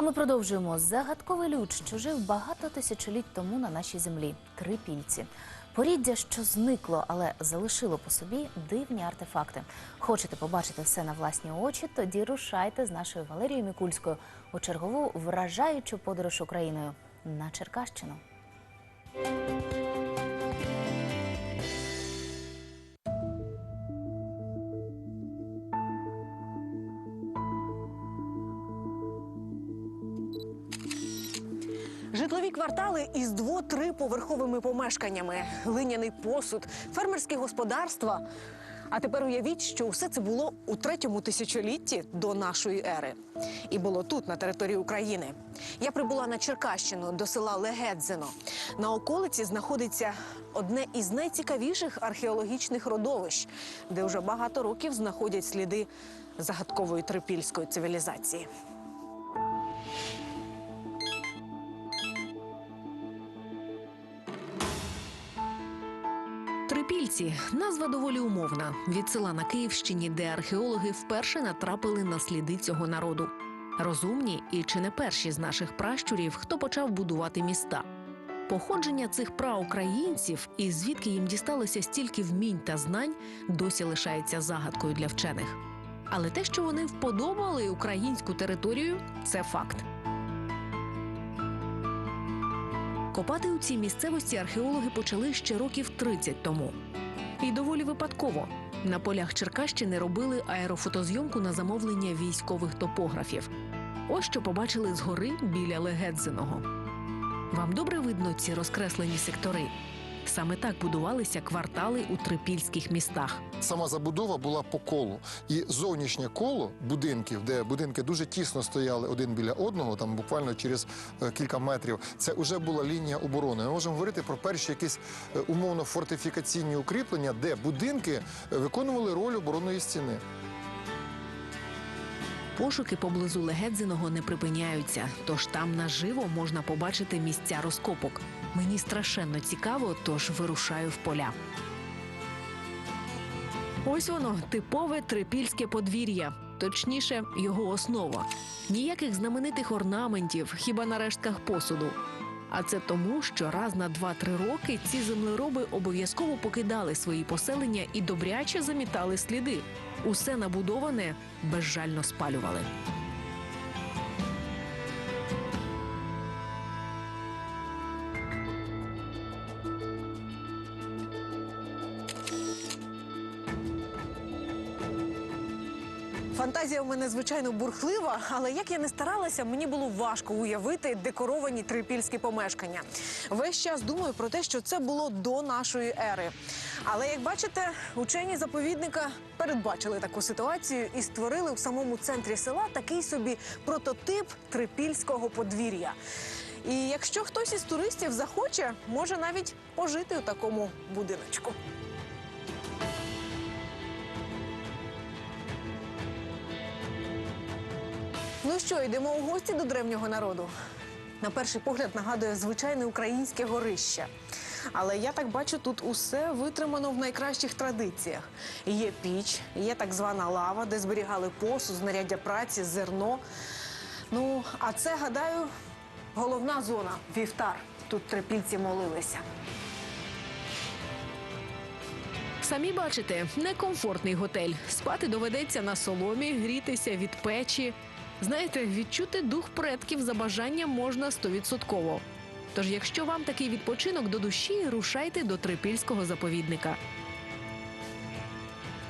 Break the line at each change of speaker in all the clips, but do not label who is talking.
А ми продовжуємо загадковий люд, що жив багато тисячоліть тому на нашій землі трипільці. Поріддя, що зникло, але залишило по собі дивні артефакти. Хочете побачити все на власні очі? Тоді рушайте з нашою Валерією Мікульською у чергову вражаючу подорож Україною на Черкащину.
Житлові квартали із дво-три поверховими помешканнями, глиняний посуд, фермерські господарства. А тепер уявіть, що усе це було у третьому тисячолітті до нашої ери. І було тут, на території України. Я прибула на Черкащину до села Легедзино. На околиці знаходиться одне із найцікавіших археологічних родовищ, де вже багато років знаходять сліди загадкової трипільської цивілізації.
Трипільці назва доволі умовна від села на Київщині, де археологи вперше натрапили на сліди цього народу. Розумні і чи не перші з наших пращурів, хто почав будувати міста. Походження цих праукраїнців і звідки їм дісталося стільки вмінь та знань, досі лишається загадкою для вчених. Але те, що вони вподобали українську територію, це факт. Копати у цій місцевості археологи почали ще років 30 тому. І доволі випадково. На полях Черкащини робили аерофотозйомку на замовлення військових топографів. Ось що побачили згори біля Легедзиного. Вам добре видно ці розкреслені сектори. Саме так будувалися квартали у трипільських містах.
Сама забудова була по колу. І зовнішнє коло будинків, де будинки дуже тісно стояли один біля одного, там буквально через е, кілька метрів, це вже була лінія оборони. Ми можемо говорити про перші якісь е, умовно фортифікаційні укріплення, де будинки е, виконували роль оборонної стіни.
Пошуки поблизу Легедзиного не припиняються, тож там наживо можна побачити місця розкопок. Мені страшенно цікаво, тож вирушаю в поля. Ось воно типове трипільське подвір'я, точніше, його основа. Ніяких знаменитих орнаментів, хіба на рештках посуду. А це тому, що раз на 2-3 роки ці землероби обов'язково покидали свої поселення і добряче замітали сліди. Усе набудоване безжально спалювали.
Фантазія у мене звичайно бурхлива, але як я не старалася, мені було важко уявити декоровані трипільські помешкання. Весь час думаю про те, що це було до нашої ери. Але як бачите, учені заповідника передбачили таку ситуацію і створили в самому центрі села такий собі прототип трипільського подвір'я. І якщо хтось із туристів захоче, може навіть пожити у такому будиночку. Ну що, йдемо у гості до древнього народу. На перший погляд нагадує звичайне українське горище. Але я так бачу, тут усе витримано в найкращих традиціях. Є піч, є так звана лава, де зберігали посуд, знаряддя праці, зерно. Ну, а це, гадаю, головна зона вівтар. Тут трипільці молилися.
Самі бачите, некомфортний готель. Спати доведеться на соломі, грітися від печі. Знаєте, відчути дух предків за бажанням можна стовідсотково. Тож, якщо вам такий відпочинок до душі, рушайте до трипільського заповідника.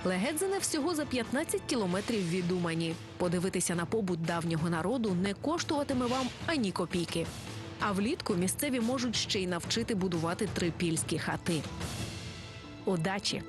Легедзине всього за 15 кілометрів від Умані. Подивитися на побут давнього народу не коштуватиме вам ані копійки. А влітку місцеві можуть ще й навчити будувати трипільські хати. Удачі!